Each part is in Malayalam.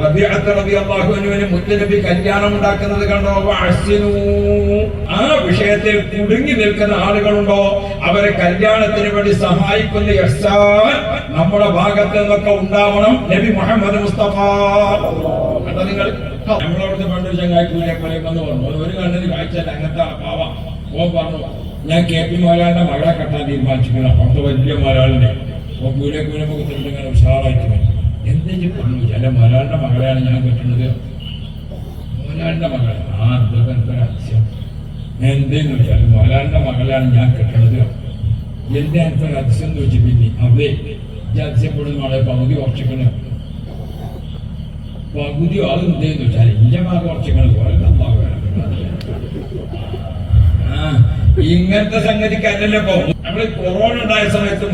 റബീഅത്ത് റളിയല്ലാഹു അൻഹുവിന് മുത്തനബി കല്യാണം ഉണ്ടാക്കുന്നത് കണ്ടോ. ആ വിഷയത്തിൽ കുടുങ്ങി നിൽക്കുന്ന ആളുകളുണ്ടോ? അവരെ കല്യാണത്തിന് വേണ്ടി സഹായിക്കുന്ന ഇഹ്സാൻ നമ്മുടെ ഭാഗത്ത് നിന്നൊക്കെ ഉണ്ടാവണം. നബി മുഹമ്മദ് മുസ്തഫ. കണ്ടോ നിങ്ങൾ നമ്മളവിടുത്തെ പണ്ടൊരു ചങ്ങായി കൂലിയെ പോലെ വന്ന് പറഞ്ഞു. ഒരു കണ്ണിന് കാഴ്ച അങ്ങനത്തെ പാവ. ഓൻ പറഞ്ഞു ഞാൻ കെ പി മോലാന്റെ മകളെ കെട്ടാൻ തീരുമാനിച്ചിരിക്കണം അവിടുത്തെ വലിയ മോലാളിനെ ഓ കൂലെ കൂലെ മുഖത്തിട്ട് ഇങ്ങനെ ഉഷാറായിട്ട് ചില മോലാലിന്റെ മകളെയാണ് ഞാൻ കെട്ടുന്നത് മോനാളിന്റെ മകളെ. ആ എനിക്കൊരു അതിശയം എന്തെന്ന് വെച്ചാൽ മോനാളിന്റെ മകളെയാണ് ഞാൻ കെട്ടുന്നത് എന്റെ അടുത്തൊരു അതിശയം വെച്ച് പിന്നെ ഈ അതിശയപ്പെടുന്ന മകളെ പകുതി ഉറച്ചിക്കണ് പകുതി ആളും എന്തേന്ന് വെച്ചാൽ എന്റെ മകൾ ഉറച്ചിക്കണ് പോലെ ആ, ഇങ്ങനത്തെ സംഗതിക്കല്ലല്ലോ പോകും നമ്മൾ കൊറോണ ഉണ്ടായ സമയത്ത്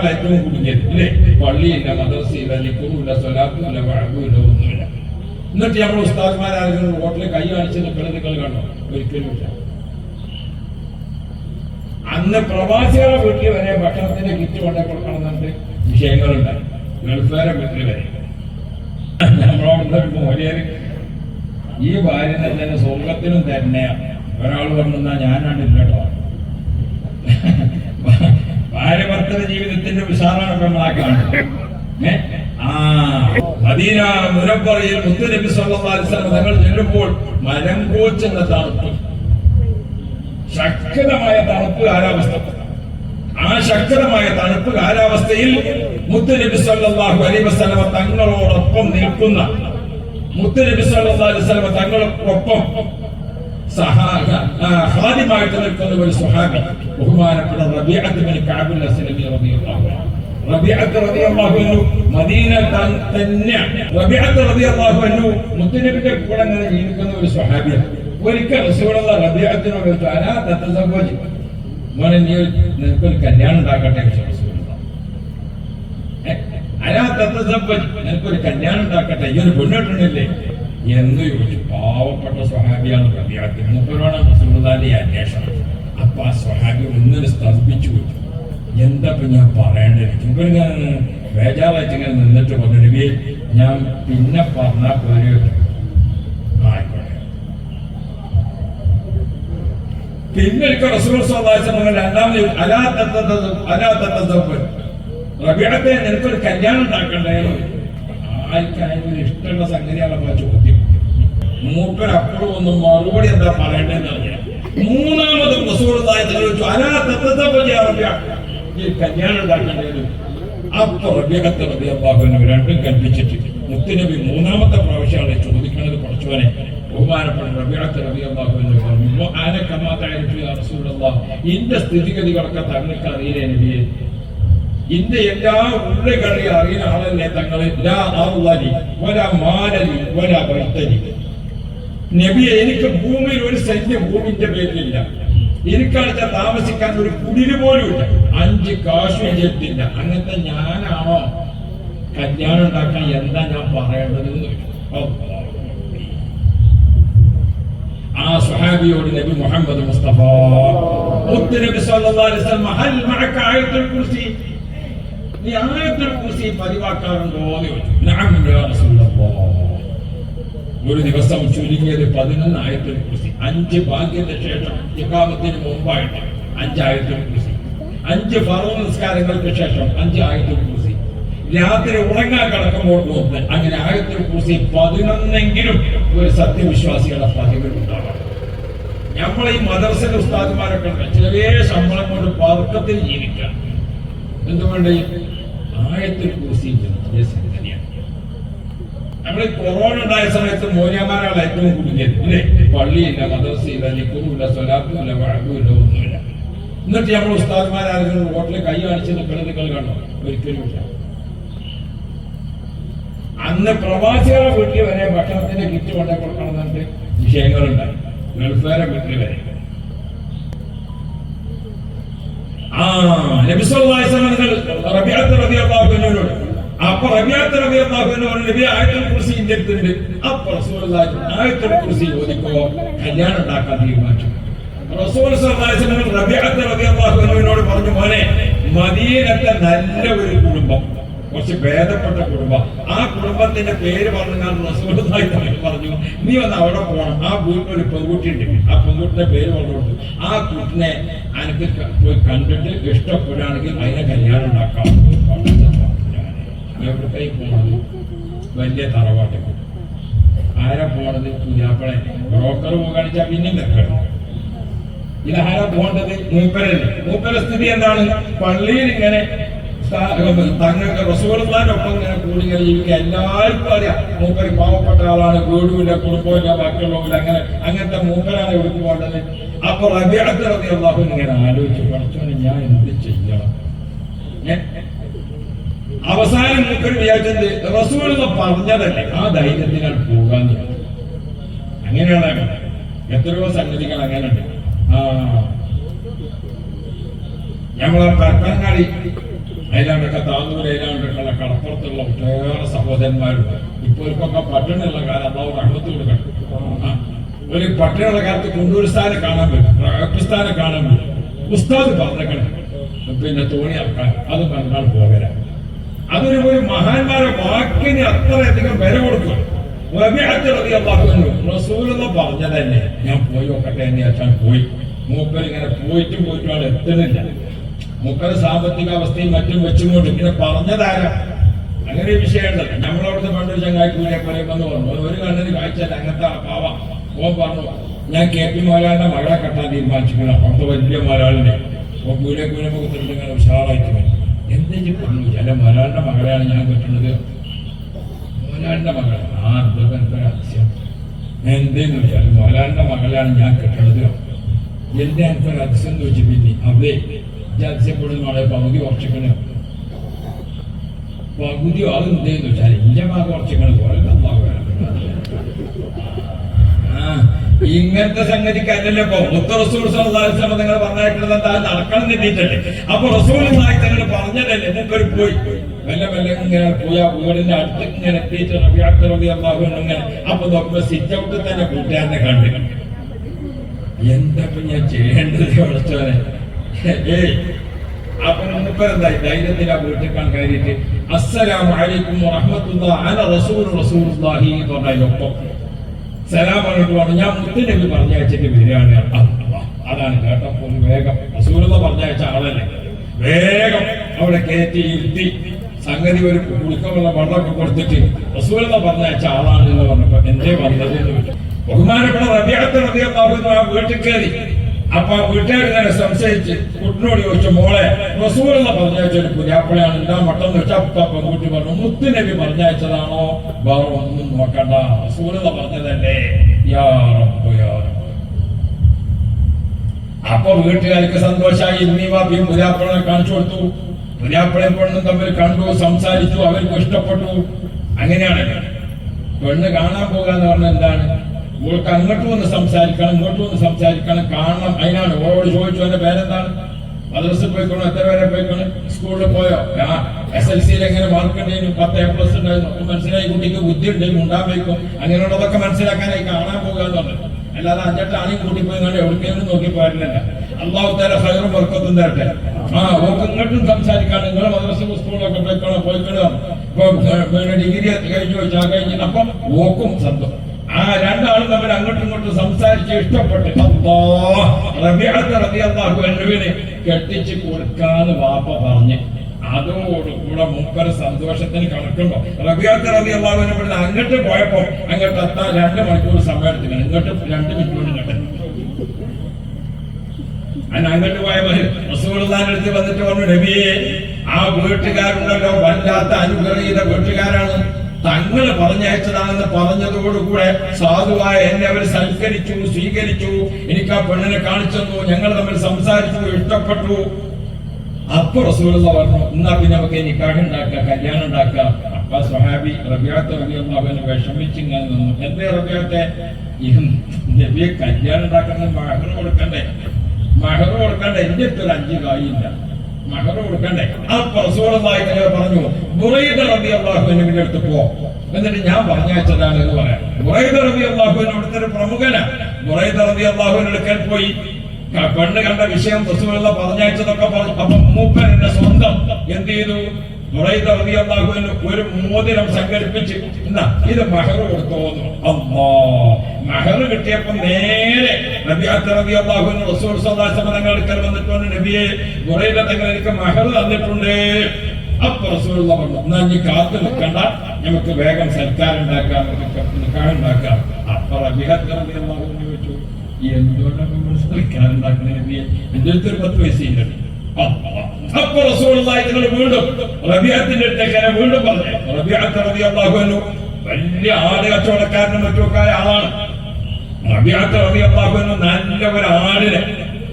മോനിയമാരാണ് ഏറ്റവും ഇല്ലേ? പള്ളിയില്ല മദർസയില്ല നിക്കുറില്ല സ്വലാത്തുമില്ല വഴക്കുമില്ല ഒന്നുമില്ല. എന്നിട്ട് നമ്മൾ ഉസ്താദ്മാരായിരുന്നു ഹോട്ടലിൽ കൈ കാണിച്ച് നിങ്ങൾ കണ്ടോ? ഒരിക്കലും ഇല്ല. അന്ന് പ്രവാസികളെ വീട്ടിൽ വരെ ഭക്ഷണത്തിന്റെ കിറ്റ് കൊണ്ടേ കൊടുക്കണമെന്നുണ്ട് വിഷയങ്ങളുണ്ടായി ഗൾഫുകാരെ വീട്ടിൽ വരെ. നമ്മളോട് മോലിയര് ഈ ഭാര്യ തന്നെ സ്വർഗത്തിനും തന്നെയാണ് ഒരാൾ പറഞ്ഞാ ഞാനാണ് കേട്ടോ ഭർത്തൃ ജീവിതത്തിന്റെ നമ്മളാ ആ. മദീന മുനപ്പറയിൽ മുത്തുനബി വസല്ലം തങ്ങൾ ചെല്ലുമ്പോൾ മരം കോച്ചെന്ന തണുപ്പ്. ശക്തമായ തണുപ്പ് കാലാവസ്ഥ. ആ ശക്തമായ തണുപ്പ് കാലാവസ്ഥയിൽ മുത്തുനബി സല്ലല്ലാഹു അലൈഹി വസല്ലം തങ്ങളോടൊപ്പം നിൽക്കുന്ന മുത്തുനബി സല്ലല്ലാഹു അലൈഹി ആ, ഹാദിമായിട്ട് നിൽക്കുന്ന ഒരു സുഹാബി ബഹുമാനപ്പെട്ട റബീഅത്ത് ബിൻ കഅബുൽ അസ്ലമി അൻഹു. റബീഅത്ത് റളിയല്ലാഹു അൻഹു മദീന തന്നെ. റബീഅത്ത് റളിയല്ലാഹു അൻഹു മുത്തുനബിയുടെ കൂടെ ജീവിക്കുന്ന ഒരു സുഹാബിയാണ് ഒരിക്കൽ റസൂലുള്ള റബീഅത്തിനോട് അലാ തതസവ്വജ് മോനെ നീ നിനക്കൊരു കല്യാണം ഉണ്ടാക്കട്ടെ റസൂലുള്ള. ഏ, നിനക്കൊരു കല്യാണം ഉണ്ടാക്കട്ടെ ഈ ഒരു എന്ന് ചോദിച്ചു. പാവപ്പെട്ട സ്വഹാബിയാണ് അദ്ദേഹം റസൂലുള്ളാഹിന്റെ ഈ അന്വേഷണം. അപ്പൊ ആ സ്വഹാബി ഒന്നിനെ സ്തംഭിച്ചു വെച്ചു. എന്താ ഞാൻ പറയേണ്ടത്? ചുങ്കലിങ്ങനെ ബേജാറായിട്ട് ഇങ്ങനെ നിന്നിട്ട് പറഞ്ഞു ഞാൻ പിന്നെ പറഞ്ഞാൽ പോരെ. ആയിക്കോട്ടെ. പിന്നെ റബീഅത്തെ നിനക്കൊരു കല്യാണം ഉണ്ടാക്കണ്ടേ? ആർക്കായാലും ഇഷ്ടമുള്ള സംഗതിയാണ് ചോദ്യം. മൂപ്പർ അപ്പോഴും ഒന്നും മറുപടി എന്താ പറയണ്ടെന്ന് അറിയാം. മൂന്നാമത് റസൂലുള്ളാഹി ചോദിച്ചു ഈ കല്യാണം ഉണ്ടാക്കണ്ടേ അപ്പൊ രണ്ടും കൽപ്പിച്ചിട്ട്. മുത്തുനബി മൂന്നാമത്തെ പ്രാവശ്യമാണ് ചോദിക്കുന്നത് പഠിച്ചവനെ ബഹുമാനപ്പെട്ട പറഞ്ഞു "വ അന ഇന്റെ സ്ഥിതിഗതികളൊക്കെ തങ്ങൾക്ക് അറിയില്ലേ ഇന്റെ എല്ലാ ഉള്ളുകളെയും അറിയുന്ന ആളല്ലേ തങ്ങളെ? വലാ മാലലി വലാ ബൈത്തലി നബിയെ എനിക്ക് ഭൂമിയിൽ ഒരു സൈന്യ ഭൂമിന്റെ പേരിലില്ല എനിക്കാണെച്ച താമസിക്കാൻ ഒരു കുടിൽ പോലും ഇല്ല. അഞ്ച് കാശു ചെത്തില്ല അങ്ങനത്തെ ഞാനാണോ? കല്യാണം ഉണ്ടാക്കാൻ എന്താ ഞാൻ പറയേണ്ടത്. ആ സുഹാബിയോട് നബി മുഹമ്മദ് മുസ്തഫ മുത്ത് നബി സല്ലല്ലാഹു അലൈഹി വസല്ലം ഹൽ മഅക ആയത്തുൽ നീ ആയത്തുൽ കുർസി പതിവാക്കാറുണ്ടോ എന്ന് ചോദിച്ചു ഒരു ദിവസം ചുരുങ്ങിയത് പതിനൊന്ന് ആയത്തിൽ കുറിച്ച്. അഞ്ച് ഭാഗ്യത്തിന് ശേഷം ഇക്കാമത്തിന് മുമ്പായിട്ട് അഞ്ച് കൃഷി അഞ്ച് ഫറോ നിസ്കാരങ്ങൾക്ക് ശേഷം അഞ്ച് ആയത്തിൽ കുറിച്ച്. രാത്രി ഉറങ്ങാൻ കിടക്കുമ്പോൾ ഒന്ന് അങ്ങനെ ആയത്തിൽ കുറിച്ച് പതിനൊന്നെങ്കിലും ഒരു സത്യവിശ്വാസികളുടെ പതിവിൽ ഉണ്ടാവണം. നമ്മൾ ഈ മദർസ ഉസ്താദ്മാരൊക്കെ ചെറിയ ശമ്പളം കൊണ്ട് പർക്കത്തിൽ ജീവിക്കാം എന്തുകൊണ്ട്? ആയത്തിൽ കുറിച്ച് വലിയ സംഗതിയാണ് നമ്മൾ കൊറോണ ഉണ്ടായ സമയത്ത് മോനിയമാരാണ് ഏറ്റവും കുടുങ്ങിയത് ഇല്ലേ? പള്ളിയില്ല മദ്രസയില്ല നിക്കുറില്ല സ്വലാത്തുമില്ല വഴക്കുമില്ല ഒന്നുമില്ല. എന്നിട്ട് നമ്മൾ ഉസ്താദ്മാരായിരുന്നു ഹോട്ടലിൽ കൈ കാണിച്ച് നിൽക്കണം നിങ്ങൾ കണ്ടോ? ഒരിക്കലും ഇല്ല. അന്ന് പ്രവാസികളെ വീട്ടിൽ വരെ ഭക്ഷണത്തിന്റെ കിറ്റ് കൊണ്ടേ കൊടുക്കണമെന്നുണ്ട് വിഷയങ്ങളുണ്ടായി. വെൽഫെയറെ വീട്ടിൽ വരെ. ആ നബിസ് റബീഅത്ത് അൻഹുവിനോട് അപ്പൊ നബി ആയത്തുൽ കുർസി ഇന്റെ അടുത്തുണ്ട് അപ്പൊ റസൂലുള്ളാഹി ആയത്തുൽ കുർസി ഓതിക്കോ കല്യാണം ഉണ്ടാക്കാൻ തീരുമാനിച്ചു. റസൂൽ അൻഹുവിനോട് പറഞ്ഞു മോനെ മദീനത്തെ നല്ല ഒരു കുടുംബം കുറച്ച് ഭേദപ്പെട്ട കുടുംബം. ആ കുടുംബത്തിന്റെ പേര് പറഞ്ഞാൽ റസൂലായി പറഞ്ഞു നീ ഒന്ന് അവിടെ പോകണം ആ വീട്ടിൽ ഒരു പെൺകുട്ടി ഉണ്ട്. ആ പെൺകുട്ടിന്റെ പേര് പറഞ്ഞു കൊടുത്തു ആ കുട്ടിനെ എനിക്ക് പോയി കണ്ടിട്ട് ഇഷ്ടപ്പെടുകയാണെങ്കിൽ അതിനെ കല്യാണം ഉണ്ടാക്കാം. എവിടേക്കായി പോണത് വലിയ തറവാട്ടിൽ ആരാ പോണത്? പുതിയാപ്പളെ. ബ്രോക്കർ കാണിച്ചാൽ പിന്നെയും നിൽക്കണം ആരാ പോകേണ്ടത്? മൂപ്പരല്ലേ. മൂപ്പര സ്ഥിതി എന്താണ്? പള്ളിയിൽ ഇങ്ങനെ തങ്ങൾക്ക് റസൂർത്താന്റെ ഒപ്പം ഇങ്ങനെ കൂടി ഇങ്ങനെ ജീവിക്കുക എല്ലാവർക്കും അറിയാം. മൂപ്പര് പാവപ്പെട്ട ആളാണ്. വീടുമില്ല കുടുംബമില്ല ബാക്കിയുള്ളവരില്ല അങ്ങനെ അങ്ങനത്തെ മൂപ്പരാണ് എവിടെ പോകേണ്ടത്. അപ്പൊ റബിയത്ത് ഇങ്ങനെ ആലോചിച്ച് പഠിച്ചോണ്ട് ഞാൻ എന്ത് ചെയ്യണം? അവസാനം മൂപ്പര് വിചാരിച്ചത് റസൂൽ എന്ന് പറഞ്ഞതല്ലേ? ആ ധൈര്യത്തിനാണ് പോകാൻ അങ്ങനെയാണ് എത്രയോ സംഗതികൾ അങ്ങനെയുണ്ട്. ഞങ്ങളെ പരപ്പനങ്ങാടി അതിലാണ്ടൊക്കെ താന്നൂർ അതിലാണ്ടൊക്കെയുള്ള കടപ്പുറത്തുള്ള ഒട്ടേറെ സഹോദരന്മാരുണ്ട്. ഇപ്പൊ ഇവർക്കൊക്കെ പട്ടിണിയുള്ള കാലം അള്ളാഹു അടുത്ത് കൊടുക്കണം. ഒരു പട്ടിണിയുള്ള കാലത്ത് കുണ്ടൂർസ്ഥാനെ കാണാൻ പറ്റും. പാകിസ്ഥാനെ കാണാൻ പറ്റും. ഉസ്താദ് പറഞ്ഞേക്കണം. പിന്നെ തോണി ഇറക്കാൻ അത് പറഞ്ഞാൽ പോകരാ അതൊരു ഒരു മഹാന്മാരെ വാക്കിന് അത്രയധികം വില കൊടുക്കും പറഞ്ഞ തന്നെ ഞാൻ പോയി നോക്കട്ടെ എന്ന് അച്ഛൻ പോയി. മൂപ്പർ ഇങ്ങനെ പോയിട്ട് പോയിട്ടും അവിടെ എത്തുന്നില്ല. മൂപ്പര് സാമ്പത്തിക അവസ്ഥയും മറ്റും വെച്ചുകൊണ്ട് ഇങ്ങനെ പറഞ്ഞതാരാ? അങ്ങനെ വിഷയമുണ്ടല്ലോ നമ്മളവിടുത്തെ പണ്ടൊരു ചങ്ങായി കൂലിയെ പറയുമ്പോന്ന് പറഞ്ഞു ഒരു കണ്ണിന് കാഴ്ചയല്ല അങ്ങനത്തെ പാവ. ഓൻ പറഞ്ഞു ഞാൻ കെ പി മോലാലിന്റെ മകളെ കെട്ടാൻ തീരുമാനിച്ചിരിക്കണം അവിടുത്തെ വലിയ മോലാളിനെ. ഓ കൂലിയെ കൂലിയെ മുഖത്തിട്ട് ഇങ്ങനെ ഉഷാറായിട്ട് എന്തെങ്കിലും പറഞ്ഞു അല്ല മോലാലിന്റെ മകളെയാണ് ഞാൻ കെട്ടുന്നത്. മോനാളിന്റെ മകളാണ്. ആ ഇതൊക്കെ എനിക്കൊരു അതിശയം എന്തേന്ന് വെച്ചാൽ മോലാളിന്റെ മകളാണ് ഞാൻ കെട്ടുന്നത്. എന്റെ എനിക്കൊരു അതിശയം എന്ന് വെച്ച് പിന്നെ അവേ എന്റെ അതിശയപ്പെടുന്ന ആളെ പകുതി കുറച്ചിക്കണ് പകുതി അത് എന്തേന്ന് വെച്ചാൽ എന്റെ ഭാഗം വർഷിക്കണ. പോലെ ഇങ്ങനത്തെ സംഗതിക്കല്ലല്ലോ മുത്ത റസൂൽ നിങ്ങൾ പറഞ്ഞേക്കുന്നത് എന്താ? നടക്കണം എന്നിട്ടല്ലേ അപ്പൊ റസൂൽ തങ്ങൾ പറഞ്ഞതല്ലേ? എന്നിട്ടൊരു പോയി. മെല്ലെ മെല്ലെ ഇങ്ങനെ പോയ വീടിന്റെ അടുത്ത് ഇങ്ങനെ എത്തിയിട്ട് റബിയാത്ത് റബി അള്ളാഹു ഇങ്ങനെ അപ്പൊ നോക്കുമ്പോ സിറ്റ് ഔട്ട് തന്നെ കൂട്ടുകാരനെ കണ്ടു. എന്താ ഞാൻ ചെയ്യേണ്ടത് വിളിച്ചോനെ ഏയ് അപ്പൊ മൂപ്പരെന്തായി ധൈര്യത്തിൽ ആ വീട്ടിൽ കയറിയിട്ട്? അസ്സലാമു അലൈക്കും വറഹ്മത്തുള്ളാഹി അന റസൂൽ എന്ന് പറഞ്ഞതിനൊപ്പം സലാം പറഞ്ഞിട്ട് പറഞ്ഞു ഞാൻ മുത്തുനബി പറഞ്ഞയച്ചിട്ട് വരികയാണ്. അതാണ് കേട്ടപ്പോൾ വേഗം. റസൂലെന്ന് പറഞ്ഞയച്ച ആളല്ലേ? വേഗം. അവിടെ കയറ്റി ഇരുത്തി സംഗതി ഒരു കുളിക്കമുള്ള വെള്ളമൊക്കെ കൊടുത്തിട്ട് റസൂലെന്ന് പറഞ്ഞയച്ച ആളാണ് എന്ന് പറഞ്ഞപ്പോ എന്തേ വന്നത്. ബഹുമാനപ്പെട്ട റബിയാത്ത റബിയാഹു ആ വീട്ടിൽ കയറി. അപ്പൊ വീട്ടുകാർ തന്നെ സംശയിച്ച് കുട്ടിനോട് ചോദിച്ചു മോളെ റസൂലെന്ന് പറഞ്ഞയച്ചൊരു പുരാപ്പിളയാണ് എന്താ മട്ടെന്ന് വെച്ചാൽ പെൺകുട്ടി പറഞ്ഞു മുത്തുനബി പറഞ്ഞയച്ചതാണോ? വേറെ ഒന്നും നോക്കണ്ട. റസൂലെന്ന് പറഞ്ഞതല്ലേ. യാ. അപ്പൊ വീട്ടുകാർക്ക് സന്തോഷമായി ഇന്നീവാപ്പിയും പുരാപ്പിളനെ കാണിച്ചു കൊടുത്തു. പുതിയാപ്പിളയും പെണ്ണും തമ്മിൽ കണ്ടു സംസാരിച്ചു അവർക്ക് ഇഷ്ടപ്പെട്ടു. അങ്ങനെയാണ്. പെണ്ണ് കാണാൻ പോകാന്ന് പറഞ്ഞാൽ എന്താണ്? ഇവൾക്ക് അങ്ങോട്ടും ഒന്ന് സംസാരിക്കണം ഇങ്ങോട്ടും ഒന്ന് സംസാരിക്കണം കാണണം. അതിനാണ് ഓളോട് ചോദിച്ചു എന്റെ പേരെന്താണ്? മദ്രസിൽ പോയിക്കോണം? എത്ര പേരെ പോയിക്കോണം? സ്കൂളിൽ പോയോ? ആ എസ് എൽ സിയിൽ എങ്ങനെ മാർക്ക് ഉണ്ടായിരുന്നു പത്ത് എ പ്ലസ് ഉണ്ടായിരുന്നു. മനസ്സിലായി കുട്ടിക്ക് ബുദ്ധി ഉണ്ടായിരുന്നു ഉണ്ടാകും അങ്ങനെയുള്ളതൊക്കെ മനസ്സിലാക്കാനായി കാണാൻ പോകുക എന്നുള്ളത് അല്ലാതെ അഞ്ചെട്ട് ആണെങ്കിൽ കൂട്ടി പോയി കണ്ട് എവിടേക്കെങ്കിലും നോക്കി പോയിട്ടില്ല അള്ളാഹു താല ഹൈറും വർക്കത്തും തരട്ടെ. ആ ഓക്ക് ഇങ്ങോട്ടും സംസാരിക്കാണ് നിങ്ങൾ മദ്രസ സ്കൂളിലൊക്കെ പോയിക്കണോ പോയിക്കണോ ഇപ്പൊ ഡിഗ്രി കഴിഞ്ഞു വെച്ചാൽ കഴിഞ്ഞു. അപ്പം ഓക്കും സന്തോഷം. ആ രണ്ടാളും തമ്മിൽ അങ്ങോട്ടും ഇങ്ങോട്ടും സംസാരിച്ച് ഇഷ്ടപ്പെട്ട്. അൻഹുവിനെ കെട്ടിച്ച് കൊടുക്കാന്ന് വാപ്പ പറഞ്ഞ്. അതോടുകൂടെ മൂപ്പര സന്തോഷത്തിന് കണക്കുണ്ടോ? റബിയാത്ത റബി അള്ളാഹുവിനെ ഇവിടുന്ന് അങ്ങോട്ട് പോയപ്പോ അങ്ങോട്ട് എത്താൻ രണ്ട് മണിക്കൂർ സമയം എടുത്തില്ല ഇങ്ങോട്ട് രണ്ട് മിനിറ്റ് കൊണ്ട് ഇങ്ങോട്ട്. അന്ന് അങ്ങോട്ട് പോയപ്പോ റസൂലുള്ളാഹിന്റെ അടുത്ത് വന്നിട്ട് പറഞ്ഞു നബിയെ ആ വീട്ടുകാരുണ്ടല്ലോ വല്ലാത്ത അനുഗ്രഹീത വീട്ടുകാരാണ്. തങ്ങൾ പറഞ്ഞയച്ചതാണെന്ന് പറഞ്ഞതോടുകൂടെ സാധുവായ എന്നെ അവർ സൽക്കരിച്ചു സ്വീകരിച്ചു. എനിക്ക് ആ പെണ്ണിനെ കാണിച്ചെന്നു. ഞങ്ങൾ തമ്മിൽ സംസാരിച്ചു ഇഷ്ടപ്പെട്ടു. അപ്പൊ റസൂലുള്ള പറഞ്ഞു എന്നാ പിന്നെ നമുക്ക് നിക്കാഹ് ഉണ്ടാക്കാം കല്യാണം ഉണ്ടാക്കാം. അപ്പ സ്വഹാബി റബിയാത്ത വലിയൊന്നും അവന് ഇങ്ങനെ നിന്നു. റബിയാത്തെ? നബിയെ കല്യാണം ഉണ്ടാക്കുന്ന മഹർ കൊടുക്കണ്ടേ? മഹർ കൊടുക്കണ്ട എന്റെ അടുത്ത് ഒരു അഞ്ച് കായില്ല മഹർ കൊടുക്കണ്ടേ? അപ്പൊ തആല പറഞ്ഞു ബുറൈദ റളിയല്ലാഹുവിന്റെ അടുത്ത് പോ. എന്നിട്ട് ഞാൻ പറഞ്ഞയച്ചതാണ് എന്ന് പറയാം. ബുറൈദ റളിയല്ലാഹുവിന് അവിടുത്തെ ഒരു പ്രമുഖനാ. ബുറൈദ റളിയല്ലാഹുവിന്റെ അടുക്കൽ പോയി. പെണ്ണ് കണ്ട വിഷയം റസൂലുള്ള പറഞ്ഞയച്ചതൊക്കെ പറഞ്ഞു. അപ്പൊ മൂപ്പൻ എന്റെ സ്വന്തം എന്ത് ചെയ്തു? അൻഹു ഒരു മോതിരം സംഘടിപ്പിച്ച് എന്നാ ഇത് മഹർ കൊടുത്തോന്നു. അമ്മോ മഹർ കിട്ടിയപ്പോ നേരെ നബിയാത്ത് റളിയല്ലാഹു അൻഹു റസൂൽ സ്വല്ലല്ലാഹു അലൈഹി വസല്ലം തങ്ങൾ നബിയെ തങ്ങൾ എനിക്ക് മഹർ തന്നിട്ടുണ്ട്. അപ്പൊ റസൂലുള്ള പറഞ്ഞു എന്നാ ഇനി കാത്തു നിൽക്കണ്ട. നമുക്ക് വേഗം സൽക്കാരം ഉണ്ടാക്കാം നിക്കാഹ് ഉണ്ടാക്കാം. അപ്പൊ റളിയല്ലാഹു ചോദിച്ചു എന്തുകൊണ്ടാണ് നമ്മൾ സൽക്കാരം ഉണ്ടാക്കുന്നത് നബിയെ? എന്റെ അടുത്ത് ഒരു പത്ത് പൈസയില്ല അപ്പൊ റസൂലുള്ളാഹി വീണ്ടും റബിയത്തിന്റെ അടുത്തേക്ക് വീണ്ടും പറഞ്ഞു. റബിയത്ത് റളിയല്ലാഹു അൻഹു വലിയ ആട് കച്ചവടക്കാരനും മറ്റുമൊക്കെ ആളാണ്. റബിയത്ത് റളിയല്ലാഹു അൻഹു നല്ല ഒരു ആടിനെ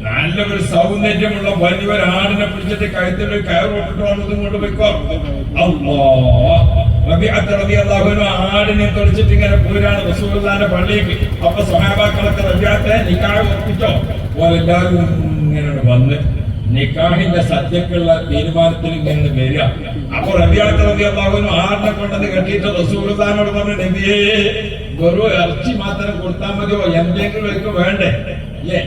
നല്ല ഒരു സൗന്ദര്യമുള്ള വലിയ ഒരു ആടിനെ പിടിച്ചിട്ട് കഴുത്തിൽ കയറോട്ടിട്ട് വന്നതും കൊണ്ട് വെക്കോ അല്ലാ റബിയത്ത് റളിയല്ലാഹു അൻഹു ആടിനെ തൊളിച്ചിട്ട് ഇങ്ങനെ പോരാണ് റസൂലുള്ളാഹിന്റെ പള്ളിയിൽ അപ്പൊ സഹാബാക്കളൊക്കെ റബിയത്തെ നിക്കാഹ് ഉറപ്പിച്ചോ ഓരെല്ലാവരും ഇങ്ങനെ വന്ന് നിക്കാഹിന്റെ സദ്യക്കുള്ള തീരുമാനത്തിൽ നിന്ന് വരിക. അപ്പൊ റബിയാത്ത് റബി അള്ളാഹുനും ആറിനെ കൊണ്ടത് കെട്ടിയിട്ട് റസൂൽദാനോട് പറഞ്ഞു നബിയേ വെറു ഇറച്ചി മാത്രം കൊടുത്താൽ മതിയോ? എന്തെങ്കിലും എനിക്ക് വേണ്ടേ? അല്ലേ.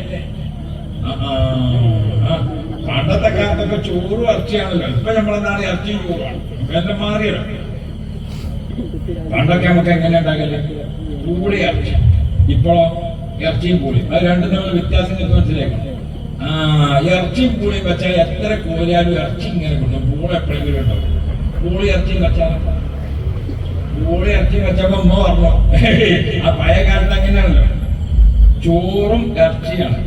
പണ്ടത്തെ കാലത്തൊക്കെ ചോറും ഇറച്ചിയാണല്ലോ. ഇപ്പൊ നമ്മളെന്താണ് ഇറച്ചി ചോറാണ് എന്റെ മാറിയത് പണ്ടൊക്കെ നമുക്ക് എങ്ങനെ ഉണ്ടാകൽ കൂടി ഇറച്ചി. ഇപ്പോഴോ ഇറച്ചിയും കൂടി. അത് രണ്ടും തമ്മിൽ വ്യത്യാസം മനസ്സിലാക്കണം ആ ഇറച്ചിയും പൂളിയും വെച്ചാൽ എത്ര കോലിയാലും ഇറച്ചി ഇങ്ങനെ കിട്ടും പൂള എപ്പോഴെങ്കിലും ഉണ്ടാവും പൂളി ഇറച്ചിയും വെച്ചാൽ പൂളി ഇറച്ചി വെച്ചപ്പോ അമ്മ പറഞ്ഞു. ആ പഴയ കാലത്ത് അങ്ങനെയാണല്ലോ. ചോറും ഇറച്ചിയാണ്.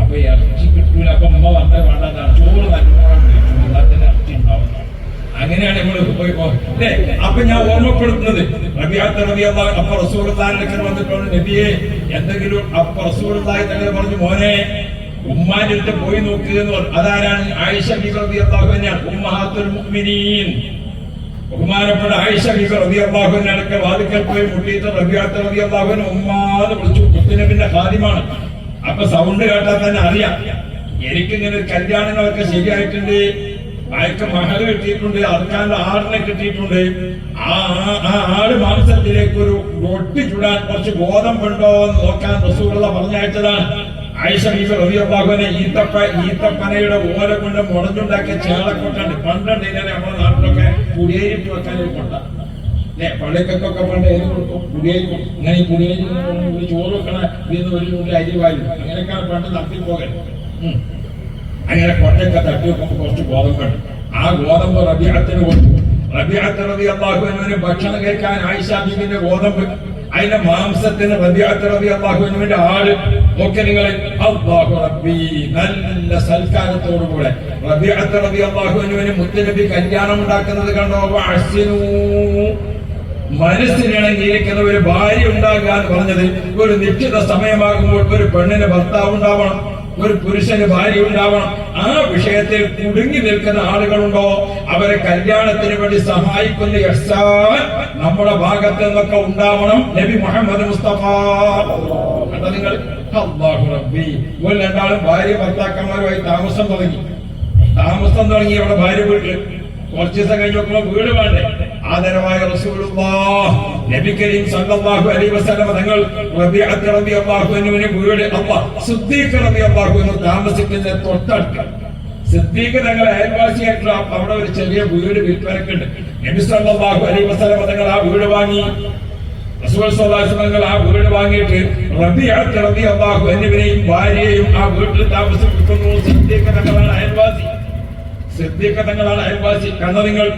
അപ്പൊ ഇറച്ചി കിട്ടൂല. അപ്പൊ അമ്മ പറഞ്ഞ വേണ്ടതാണ് ചോറ് നല്ലോണം ഇറച്ചി ഉണ്ടാവും. അങ്ങനെയാണ് നമ്മൾ പോയി അല്ലേ അപ്പൊ ഞാൻ ഓർമ്മപ്പെടുത്തുന്നത് റബിയാത്ത റബിയാ അപ്പൊ അപ്പൊ റസൂർദാനിലേക്ക് വന്നിട്ടുണ്ട്. നബിയെ എന്തെങ്കിലും അപ്പൊ റസൂർദായി തന്നെ പറഞ്ഞു മോനെ ഉമ്മാന്റെ പോയി നോക്കുക എന്ന് പറഞ്ഞു. അതാരാണ്? ആയിഷ തന്നെയാണ് ഉമ്മഹാത്തുൽ മുഅ്മിനീൻ. ബഹുമാനപ്പെട്ട ആയിഷ ബിബി റബി അള്ളാഹുവിന്റെ അടുക്ക വാതിക്കൽ പോയി മുട്ടിയിട്ട് റബിയാത്ത റബി അള്ളാഹുവിനെ ഉമ്മാന്ന് വിളിച്ചു. മുത്തുനബിന്റെ ഖാദിമാണ്. അപ്പൊ സൗണ്ട് കേട്ടാൽ തന്നെ അറിയാം. എനിക്കിങ്ങനെ കല്യാണങ്ങളൊക്കെ ശരിയായിട്ടുണ്ട്. അയക്ക മഹൽ കിട്ടിയിട്ടുണ്ട്. അർക്കാന്റെ ആടിനെ കിട്ടിയിട്ടുണ്ട്. ആ ആ- ആട് മാംസത്തിലേക്ക് ഒരു ഒട്ടി ചുടാൻ കുറച്ച് ഗോതമ്പുണ്ടോ എന്ന് നോക്കാൻ റസൂലുള്ള പറഞ്ഞയച്ചതാണ്. ആയിഷ ബീബി റബിയാഹുവിനെ ഈത്തപ്പ ഈത്തപ്പനയുടെ ഓല കൊണ്ട് മുടഞ്ഞുണ്ടാക്കിയ ചേളക്കൊട്ടുണ്ട് പണ്ടുണ്ട് ഇങ്ങനെ നമ്മുടെ നാട്ടിലൊക്കെ കുടിയേരിട്ട് വെക്കാൻ കൊണ്ട അല്ലെ പള്ളിക്കൊക്കെ പണ്ട് ഏത് കൊടുക്കും കുടിയേരി കൊടുക്കും. ഇങ്ങനെ ഈ കുടിയേരി ഒരു ചോറ് വെക്കണ ഇതിന്ന് ഒരു നുള്ളി അരി വായു. അങ്ങനെയൊക്കെയാണ് പണ്ട് തട്ടിപ്പോകൽ ഉം. അങ്ങനെ കൊട്ടയൊക്കെ തട്ടി വെക്കുമ്പോൾ കുറച്ച് ഗോതമ്പുണ്ട് ആ ഗോതമ്പ് റബിയാത്തിന് കൊടുത്തു. റബിയത്ത് റബി അള്ളാഹുവിന് ഭക്ഷണം കഴിക്കാൻ ആയിഷ ബീബിന്റെ ഗോതമ്പ് അതിന്റെ മാംസത്തിന് റബിയത്ത് ആൾ. ഒക്കെ നിങ്ങൾ നല്ല സൽക്കാരത്തോടുകൂടെ റബിയത്ത് റബി അള്ളാഹുവിന് മുത്തനബി കല്യാണം ഉണ്ടാക്കുന്നത് കണ്ടോ? അഹ്സിനൂ മനസ്സിനിണങ്ങിയിരിക്കുന്ന ഒരു ഭാര്യ ഉണ്ടാകുക എന്ന് പറഞ്ഞത് ഒരു നിശ്ചിത സമയമാകുമ്പോൾ ഒരു പെണ്ണിന് ഭർത്താവ് ഉണ്ടാവണം ഒരു പുരുഷന് ഭാര്യ ഉണ്ടാവണം. ആ വിഷയത്തിൽ കുടുങ്ങി നിൽക്കുന്ന ആളുകളുണ്ടോ? അവരെ കല്യാണത്തിന് വേണ്ടി സഹായിക്കുന്ന യഹ്സാൻ നമ്മുടെ ഭാഗത്ത് നിന്നൊക്കെ ഉണ്ടാവണം. നബി മുഹമ്മദ് മുസ്തഫ. നിങ്ങൾ റബ്ബി. രണ്ടാളും ഭാര്യ ഭർത്താക്കന്മാരുമായി താമസം തുടങ്ങി. താമസം തുടങ്ങി അവിടെ ഭാര്യ വീട്ടിൽ കുറച്ച് ദിവസം കഴിഞ്ഞ് നോക്കുമ്പോ വീട് വേണ്ടേ? റസൂലുള്ളാഹ്. നബി അലൈഹി വസല്ലം തങ്ങൾ വീട് അല്ലാഹ് സിദ്ദീഖ് താമസിക്കുന്ന തൊട്ടടുത്ത്. സിദ്ദീഖ് തങ്ങൾ അയൽവാസിയായിട്ടുള്ള അവിടെ ഒരു ചെറിയ വീട് വിൽപ്പനക്കുണ്ട്. നബി സല്ലല്ലാഹു അലൈഹി വസല്ലം തങ്ങൾ ആ വീട് വാങ്ങി. തങ്ങൾ ആ വീട് വാങ്ങിയിട്ട് റളിയല്ലാഹു അൻഹുവിനെയും ഭാര്യയെയും ആ വീട്ടിൽ താമസിപ്പിക്കുന്നു. സിദ്ദീഖ് തങ്ങളാണ് അയൽവാസി. സിദ്ദീഖ് തങ്ങളാണ് അയൽവാസി. കണ്ട നിങ്ങൾ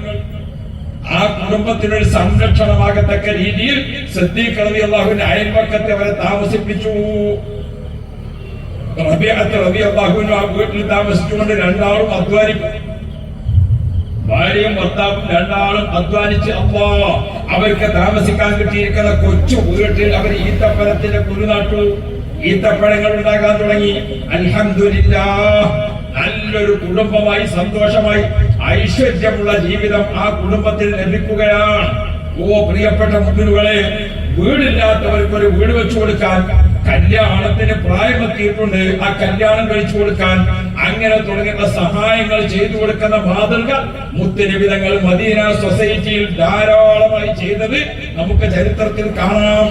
ആ കുടുംബത്തിനൊരു സംരക്ഷണമാകത്തക്ക രീതിയിൽ സിദ്ദീഖ് റബി അള്ളാഹുവിന്റെ അയൽപക്കത്തെ അവരെ താമസിപ്പിച്ചു. വീട്ടിൽ താമസിച്ചുകൊണ്ട് രണ്ടാളും അധ്വാനിക്കും. ഭാര്യയും ഭർത്താവും രണ്ടാളും അധ്വാനിച്ച് അപ്പോ അവർക്ക് താമസിക്കാൻ കിട്ടിയിരിക്കുന്ന കൊച്ചു വീട്ടിൽ അവർ ഈത്തപ്പഴത്തിന്റെ കുരുനാട്ടു ഈത്തപ്പഴങ്ങൾ ഉണ്ടാകാൻ തുടങ്ങി. അൽഹംദുലില്ലാ നല്ലൊരു കുടുംബമായി സന്തോഷമായി ഐശ്വര്യമുള്ള ജീവിതം ആ കുടുംബത്തിൽ ലഭിക്കുകയാണ്. ഓ പ്രിയപ്പെട്ട മുന്നിലുകളെ വീടില്ലാത്തവർക്ക് ഒരു വീട് വെച്ചു കൊടുക്കാൻ കല്യാണത്തിന് പ്രായമെത്തിയിട്ടുണ്ട്. ആ കല്യാണം കഴിച്ചു കൊടുക്കാൻ അങ്ങനെ തുടങ്ങുന്ന സഹായങ്ങൾ ചെയ്തു കൊടുക്കുന്ന മാതൃക മുത്തരവിധങ്ങൾ മദീന സൊസൈറ്റിയിൽ ധാരാളമായി ചെയ്തത് നമുക്ക് ചരിത്രത്തിൽ കാണാം.